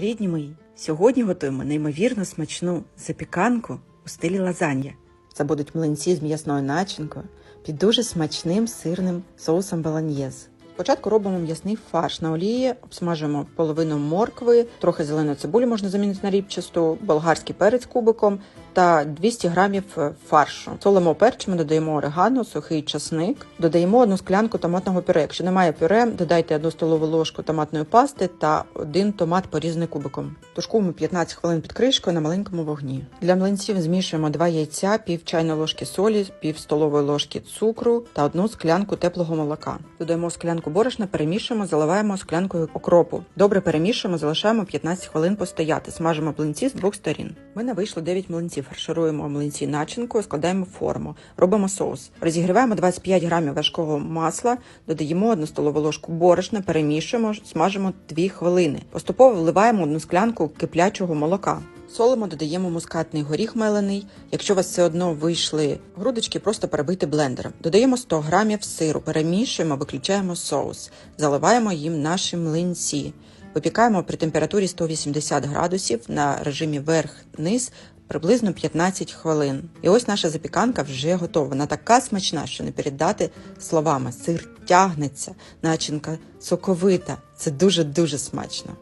Рідні мої, сьогодні готуємо неймовірно смачну запіканку у стилі лазанья. Це будуть млинці з м'ясною начинкою під дуже смачним сирним соусом баланьєз. Спочатку робимо м'ясний фарш на олії, обсмажуємо половину моркви, трохи зеленої цибулі можна замінити на ріпчасту, болгарський перець кубиком та 200 грамів е, фаршу. Солимо перчимо, додаємо орегано, сухий часник, додаємо одну склянку томатного пюре. Якщо немає пюре, додайте одну столову ложку томатної пасти та один томат порізаний кубиком. Тушкуємо 15 хвилин під кришкою на маленькому вогні. Для млинців змішуємо 2 яйця, пів чайної ложки солі, пів столової ложки цукру та одну склянку теплого молока. Додаємо склянку борошна, перемішуємо, заливаємо склянкою окропу. Добре перемішуємо, залишаємо 15 хвилин постояти. Смажимо млинці з двох сторін. У мене вийшло 9 млинців. Фаршируємо млинці начинкою, складаємо форму, робимо соус. Розігріваємо 25 грамів важкого масла, додаємо одну столову ложку борошна, перемішуємо, смажимо 2 хвилини. Поступово вливаємо одну склянку киплячого молока. Солимо, додаємо мускатний горіх мелений. Якщо у вас все одно вийшли грудочки, просто перебийте блендером. Додаємо 100 грамів сиру, перемішуємо, виключаємо соус, заливаємо їм наші млинці. Випікаємо при температурі 180 градусів на режимі верх-низ приблизно 15 хвилин. І ось наша запіканка вже готова. Вона така смачна, що не передати словами. Сир тягнеться, начинка соковита. Це дуже дуже смачно.